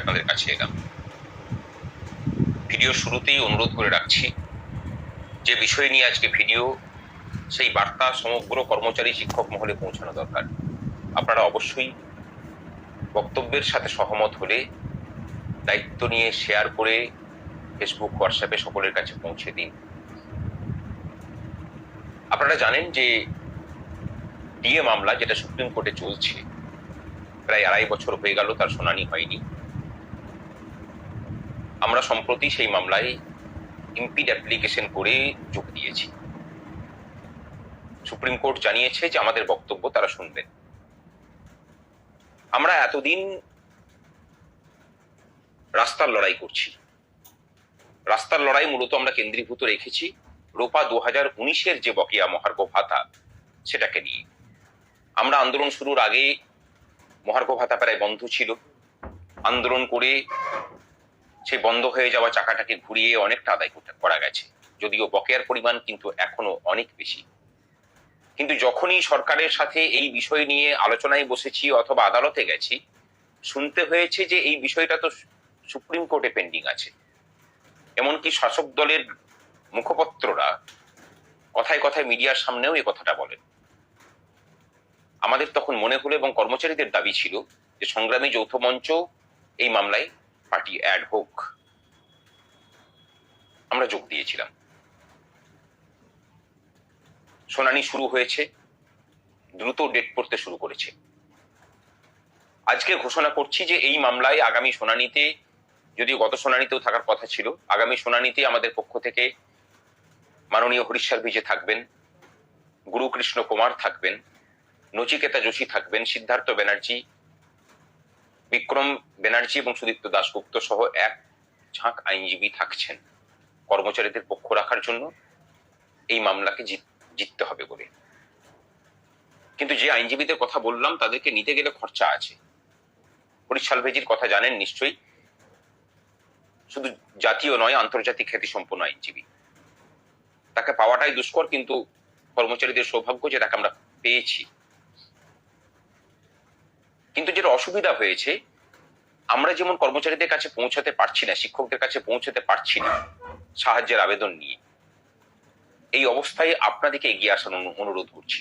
আপনাদের কাছে এলাম। ভিডিও শুরুতেই অনুরোধ করে রাখছি, যে বিষয় নিয়ে আজকে ভিডিও, সেই বার্তা সমগ্র কর্মচারী শিক্ষক মহলে পৌঁছানো দরকার। আপনারা অবশ্যই বক্তব্যের সাথে সহমত হলে, দায়িত্ব নিয়ে শেয়ার করে ফেসবুক হোয়াটসঅ্যাপে সকলের কাছে পৌঁছে দিন। আপনারা জানেন যে ডিএ মামলা, যেটা সুপ্রিম কোর্টে চলছে, প্রায় আড়াই বছর হয়ে গেল, তার শুনানি হয়নি। আমরা সম্প্রতি সেই মামলায় ইম্পিড অ্যাপ্লিকেশন করে যোগ দিয়েছি। সুপ্রিম কোর্ট জানিয়েছে যে আমাদের বক্তব্য তারা শুনবেন। আমরা এতদিন রাস্তার লড়াই করছি। রাস্তার লড়াই মূলত আমরা কেন্দ্রীভূত রেখেছি রোপা দু হাজার উনিশের যে বকেয়া মহার্ঘ ভাতা, সেটাকে নিয়ে। আমরা আন্দোলন শুরুর আগে মহার্ঘ ভাতা প্রায় বন্ধ ছিল। আন্দোলন করে সেই বন্ধ হয়ে যাওয়া চাকাটাকে ঘুরিয়ে অনেকটা আদায় করা গেছে। যদিও বকেয়ার পরিমাণ কিন্তু এখনও অনেক বেশি। কিন্তু যখনই সরকারের সাথে এই বিষয় নিয়ে আলোচনায় বসেছি অথবা আদালতে গেছি, শুনতে হয়েছে যে এই বিষয়টা তো সুপ্রিম কোর্টে পেন্ডিং আছে। এমনকি শাসক দলের মুখপত্ররা কথায় কথায় মিডিয়ার সামনেও এই কথাটা বলেন। আমাদের তখন মনে হলো এবং কর্মচারীদের দাবি ছিল যে সংগ্রামী যৌথ মঞ্চ এই মামলায় পার্টি অ্যাড হোক আমরা যোগ দিয়েছিলাম। শুনানি শুরু হয়েছে, দ্রুত ডেট পড়তে শুরু করেছে। আজকে ঘোষণা করছি যে এই মামলায় আগামী শুনানিতে, যদি গত শুনানিতেও থাকার কথা ছিল, আগামী শুনানিতে আমাদের পক্ষ থেকে মাননীয় হরিশ্বর বিজে থাকবেন, গুরুকৃষ্ণ কুমার থাকবেন, নচিকেতা যোশী থাকবেন, সিদ্ধার্থ ব্যানার্জি বিক্রম ব্যানার্জি এবং সুদীপ্ত দাশগুপ্ত সহ এক ঝাঁক আইনজীবী থাকছেন। কর্মচারীদের পক্ষ রাখার জন্য এই মামলাকে জিত- জিততে হবে বলে। কিন্তু যে আইনজীবীদের কথা বললাম, তাদেরকে নিতে গেলে খরচা আছে। হরিশাল ভেজির কথা জানেন নিশ্চয়ই। শুধু জাতীয় নয়, আন্তর্জাতিক খ্যাতি সম্পন্ন আইনজীবী। তাকে পাওয়াটাই দুষ্কর, কিন্তু কর্মচারীদের সৌভাগ্য যে তাকে আমরা পেয়েছি। কিন্তু যেটা অসুবিধা হয়েছে, আমরা যেমন কর্মচারীদের কাছে পৌঁছাতে পারছি না, শিক্ষকদের কাছে পৌঁছাতে পারছি না সাহায্যের আবেদন নিয়ে, এই অবস্থায় আপনাদেরকে এগিয়ে আসার অনুরোধ করছি।